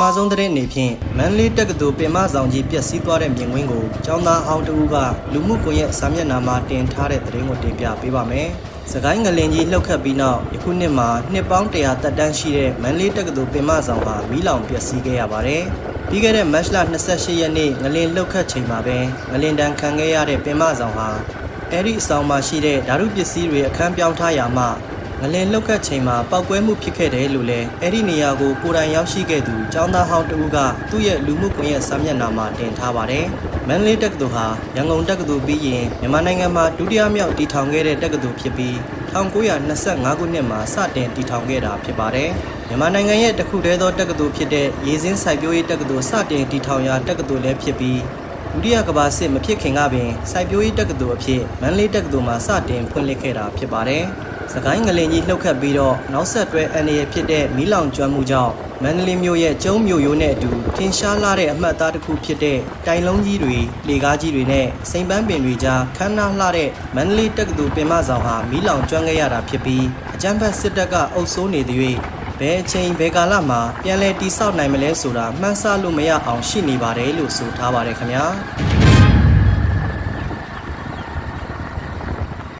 မဆုံးသတင်းအနေဖြင့်မန်လေးတက္ကသိုလ်ပင်မဆောင်ကြီးပျက်စီးသွားတဲ့မြင်ကွင်းကိုကျောင်းသားအောင်တဦးကလူမှုကွန်ရက်စာမျက်နှာမှာတင်ထားတဲ့သတင်းကိုတင်ပြပေးပါမယ်။စကိုင်းငလင်ကြီးလှုပ်ခတ်ပြီးနောက်ယခုနှစ်မှာနှစ်ပေါင်း100တက်တန်းရှိတဲ့မန်လေးတက္ကသိုလ်ပင်မဆောင်ဟာမီးလောင်ပျက်စီးခဲ့ရပါတယ်။ပြီးခဲ့တဲ့မတ်လ28ရက်နေ့ငလင်လှုပ်ခတ်ချိန်မှာပဲငလင်တန်းခံခဲ့ရတဲ့ပင်မဆောင်ဟာအဲ့ဒီအဆောင်မှာရှိတဲ့ဓာတုပစ္စည်းတွေအခန်းပြောင်းထားရာမှာ ငလင်လှုပ်ခတ်ချိန်မှာပောက်ကွဲမှုဖြစ်ခဲ့တယ်လို့လည်းအဲ့ဒီနေရာကိုကိုယ်တိုင်ရောက်ရှိခဲ့သူကျောင်းသားဟောင်းတဦးကသူ့ရဲ့လူမှုကွန်ရက်စာမျက်နှာမှာတင်ထားပါတယ်။မန်လေးတက္ကသိုလ်ဟာရန်ကုန်တက္ကသိုလ်ပြီးရင်မြန်မာနိုင်ငံမှာဒုတိယမြောက်တည်ထောင်ခဲ့တဲ့တက္ကသိုလ်ဖြစ်ပြီး1925ခုနှစ်မှာစတင်တည်ထောင်ခဲ့တာဖြစ်ပါတယ်။မြန်မာနိုင်ငံရဲ့တစ်ခုတည်းသောတက္ကသိုလ်ဖြစ်တဲ့ရေစင်းစိုက်ပျိုးရေးတက္ကသိုလ်စတင်တည်ထောင်ရာတက္ကသိုလ်လည်းဖြစ်ပြီးဒုတိယကမ္ဘာစစ်မဖြစ်ခင်ကပင်စိုက်ပျိုးရေးတက္ကသိုလ်အဖြစ်မန္တလေးတက္ကသိုလ်မှာစတင်ဖွင့်လှစ်ခဲ့တာဖြစ်ပါတယ်။ စကိုင်းငလင်ကြီးလှုပ်ခတ်ပြီးတော့နောက်ဆက်တွဲအန္တရာယ်ဖြစ်တဲ့မီးလောင်ကျွမ်းမှုကြောင့်မန္တလေးမြို့ရဲ့ကျုံးမြို့ရိုးနဲ့အတူထင်ရှားလာတဲ့အမှတ်အသားတစ်ခုဖြစ်တဲ့တိုင်လုံးကြီးတွေလေကားကြီးတွေနဲ့စိန်ပန်းပင်တွေကြားခမ်းနားလှတဲ့မန္တလေးတက္ကသိုလ်ပင်မဆောင်ဟာမီးလောင်ကျွမ်းခဲ့ရတာဖြစ်ပြီးအကြမ်းဖက်စစ်တပ်ကအုပ်စိုးနေသည်၍ဘယ်အချိန်ဘယ်ကာလမှာပြန်လဲတိဆောက်နိုင်မလဲဆိုတာမှန်းဆလို့မရအောင်ရှိနေပါတယ်လို့ဆိုထားပါတယ်ခင်ဗျာ